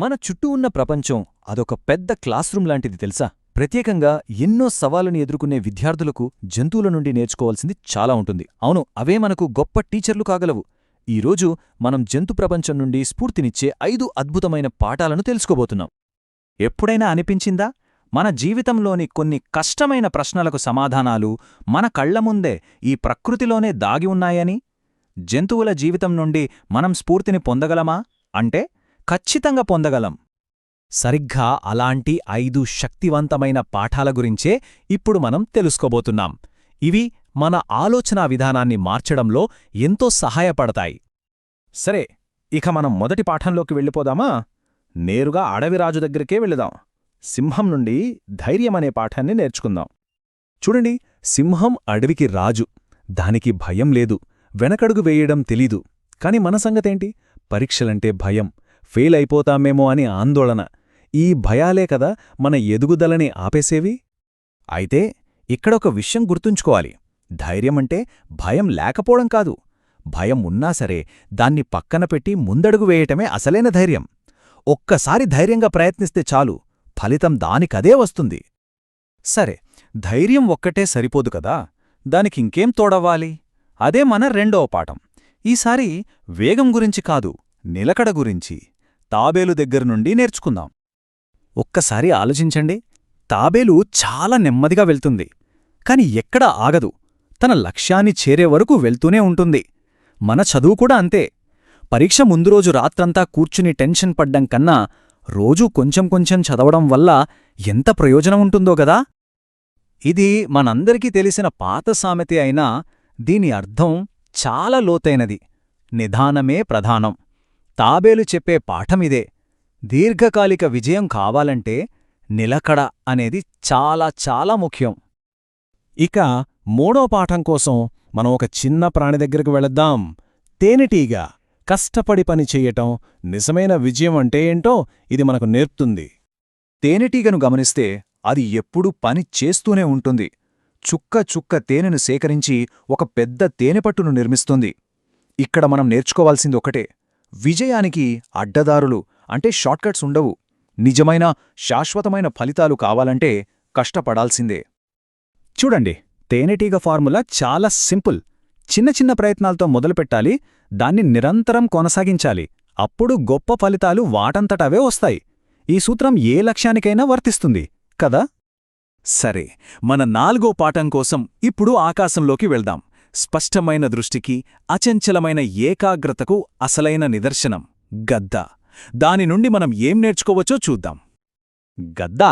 మన చుట్టూ ఉన్న ప్రపంచం అదొక పెద్ద క్లాస్రూమ్ లాంటిది తెలుసా? ప్రత్యేకంగా ఎన్నో సవాళ్ళను ఎదుర్కొనే విద్యార్థులకు జంతువుల నుండి నేర్చుకోవాల్సింది చాలా ఉంటుంది. అవును అవే మనకు గొప్ప టీచర్లు కాగలవు. ఈరోజు మనం జంతు ప్రపంచం నుండి స్ఫూర్తినిచ్చే ఐదు అద్భుతమైన పాఠాలను తెలుసుకోబోతున్నాం. ఎప్పుడైనా అనిపించిందా? మన జీవితంలోని కొన్ని కష్టమైన ప్రశ్నలకు సమాధానాలు మన కళ్ళ ముందే ఈ ప్రకృతిలోనే దాగి ఉన్నాయని? జంతువుల జీవితం నుండి మనం స్ఫూర్తిని పొందగలమా? అంటే ఖచ్చితంగా పొందగలం. సరిగ్గా అలాంటి ఐదు శక్తివంతమైన పాఠాల గురించే ఇప్పుడు మనం తెలుసుకోబోతున్నాం. ఇవి మన ఆలోచనా విధానాన్ని మార్చడంలో ఎంతో సహాయపడతాయి. సరే ఇక మనం మొదటి పాఠంలోకి వెళ్ళిపోదామా? నేరుగా అడవిరాజు దగ్గరికే వెళదాం. సింహం నుండి ధైర్యమనే పాఠాన్ని నేర్చుకుందాం. చూడండి సింహం అడవికి రాజు. దానికి భయం లేదు. వెనకడుగు వేయడం తెలీదు. కాని మన సంగతేంటి? పరీక్షలంటే భయం. ఫెయిల్ అయిపోతామేమో అని ఆందోళన. ఈ భయాలే కదా మన ఎదుగుదలని ఆపేసేవి? అయితే ఇక్కడొక విషయం గుర్తుంచుకోవాలి. ధైర్యమంటే భయం లేకపోవడం కాదు. భయం ఉన్నా సరే దాన్ని పక్కన పెట్టి ముందడుగు వేయటమే అసలైన ధైర్యం. ఒక్కసారి ధైర్యంగా ప్రయత్నిస్తే చాలు. ఫలితం దానికదే వస్తుంది. సరే ధైర్యం ఒక్కటే సరిపోదు కదా? దానికింకేం తోడవ్వాలి? అదే మన రెండవ పాఠం. ఈసారి వేగం గురించి కాదు నిలకడ గురించి. తాబేలు దగ్గర నుండి నేర్చుకుందాం. ఒక్కసారి ఆలోచించండి. తాబేలు చాలా నెమ్మదిగా వెళ్తుంది. కాని ఎక్కడా ఆగదు. తన లక్ష్యాన్ని చేరే వరకు వెళ్తూనే ఉంటుంది. మన చదువు కూడా అంతే. పరీక్ష ముందు రోజు రాత్రంతా కూర్చుని టెన్షన్ పడ్డం కన్నా రోజూ కొంచెం కొంచెం చదవడం వల్ల ఎంత ప్రయోజనం ఉంటుందో గదా? ఇది మనందరికీ తెలిసిన పాత సామెత అయినా దీని అర్థం చాలా లోతైనది. నిదానమే ప్రధానం. తాబేలు చెప్పే పాఠమిదే. దీర్ఘకాలిక విజయం కావాలంటే నిలకడ అనేది చాలా చాలా ముఖ్యం. ఇక మూడో పాఠం కోసం మనం ఒక చిన్న ప్రాణి దగ్గరకు వెళద్దాం. తేనెటీగ కష్టపడి పని చెయ్యటం నిజమైన విజయం అంటే ఏంటో ఇది మనకు నేర్పుతుంది. తేనెటీగను గమనిస్తే అది ఎప్పుడూ పని చేస్తూనే ఉంటుంది. చుక్క చుక్క తేనెను సేకరించి ఒక పెద్ద తేనెపట్టును నిర్మిస్తుంది. ఇక్కడ మనం నేర్చుకోవాల్సింది ఒకటే. విజయానికి అడ్డదారులు అంటే షార్ట్కట్స్ ఉండవు. నిజమైన శాశ్వతమైన ఫలితాలు కావాలంటే కష్టపడాల్సిందే. చూడండి తేనెటీగ ఫార్ములా చాలా సింపుల్. చిన్న చిన్న ప్రయత్నాలతో మొదలుపెట్టాలి దాన్ని నిరంతరం కొనసాగించాలి. అప్పుడు గొప్ప ఫలితాలు వాటంతటవే వస్తాయి. ఈ సూత్రం ఏ లక్ష్యానికైనా వర్తిస్తుంది కదా? సరే మన నాలుగో పాఠం కోసం ఇప్పుడు ఆకాశంలోకి వెళ్దాం. స్పష్టమైన దృష్టికి అచంచలమైన ఏకాగ్రతకు అసలైన నిదర్శనం గద్ద. దాని నుండి మనం ఏం నేర్చుకోవచ్చో చూద్దాం. గద్ద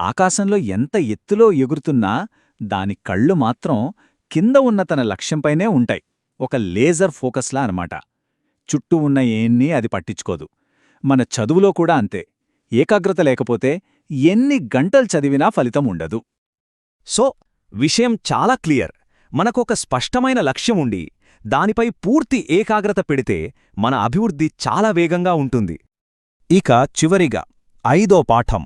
ఆకాశంలో ఎంత ఎత్తులో ఎగురుతున్నా దాని కళ్ళు మాత్రం కింద ఉన్న తన లక్ష్యంపైనే ఉంటాయి. ఒక లేజర్ ఫోకస్లా అనమాట చుట్టూ ఉన్న ఏన్నీ అది పట్టించుకోదు. మన చదువులో కూడా అంతే. ఏకాగ్రత లేకపోతే ఎన్ని గంటలు చదివినా ఫలితం ఉండదు. సో విషయం చాలా క్లియర్. మనకొక స్పష్టమైన లక్ష్యం ఉండి దానిపై పూర్తి ఏకాగ్రత పెడితే మన అభివృద్ధి చాలా వేగంగా ఉంటుంది. ఇక చివరిగా ఐదో పాఠం.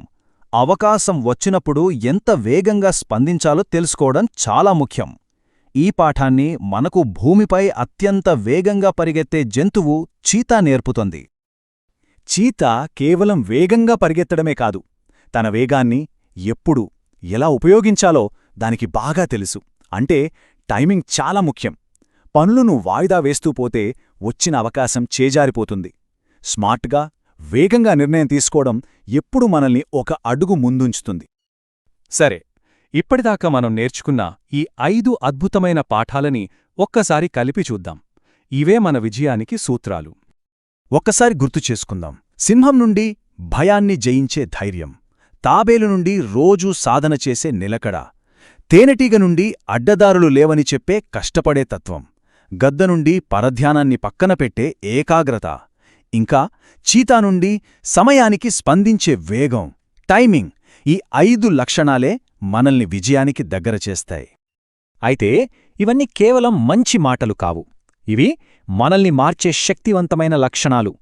అవకాశం వచ్చినప్పుడు ఎంత వేగంగా స్పందించాలో తెలుసుకోవడం చాలా ముఖ్యం. ఈ పాఠాన్ని మనకు భూమిపై అత్యంత వేగంగా పరిగెత్తే జంతువు చీతా నేర్పుతుంది. చీతా కేవలం వేగంగా పరిగెత్తడమే కాదు తన వేగాన్ని ఎప్పుడు ఎలా ఉపయోగించాలో దానికి బాగా తెలుసు. అంటే టైమింగ్ చాలా ముఖ్యం. పనులను వాయిదా వేస్తూ పోతే వచ్చిన అవకాశం చేజారిపోతుంది. స్మార్ట్గా వేగంగా నిర్ణయం తీసుకోవడం ఎప్పుడు మనల్ని ఒక అడుగు ముందుంచుతుంది. సరే ఇప్పటిదాకా మనం నేర్చుకున్న ఈ ఐదు అద్భుతమైన పాఠాలని ఒక్కసారి కలిపి చూద్దాం. ఇవే మన విజయానికి సూత్రాలు. ఒక్కసారి గుర్తు చేసుకుందాం. సింహం నుండి భయాన్ని జయించే ధైర్యం తాబేలు నుండి రోజూ సాధన చేసే నిలకడ తేనెటీగ నుండి అడ్డదారులు లేవని చెప్పే కష్టపడే తత్వం. గద్ద నుండి పరధ్యానాన్ని పక్కన పెట్టే ఏకాగ్రత. ఇంకా చీతా నుండి సమయానికి స్పందించే వేగం టైమింగ్ ఈ ఐదు లక్షణాలే మనల్ని విజయానికి దగ్గర చేస్తాయి. అయితే ఇవన్నీ కేవలం మంచి మాటలు కావు. ఇవి మనల్ని మార్చే శక్తివంతమైన లక్షణాలు.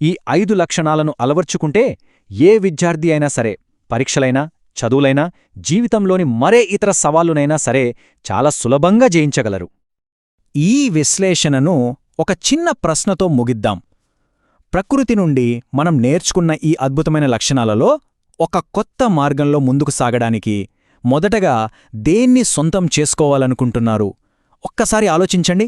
ఈ ఐదు లక్షణాలను అలవర్చుకుంటే ఏ విద్యార్థి అయినా సరే పరీక్షలైనా చదువులైనా జీవితంలోని మరే ఇతర సవాలునైనా సరే చాలా సులభంగా జయించగలరు. ఈ విశ్లేషణను ఒక చిన్న ప్రశ్నతో ముగిద్దాం. ప్రకృతి నుండి మనం నేర్చుకున్న ఈ అద్భుతమైన లక్షణాలలో ఒక కొత్త మార్గంలో ముందుకు సాగడానికి మొదటగా దేన్ని సొంతం చేసుకోవాలనుకుంటున్నారు? ఒక్కసారి ఆలోచించండి.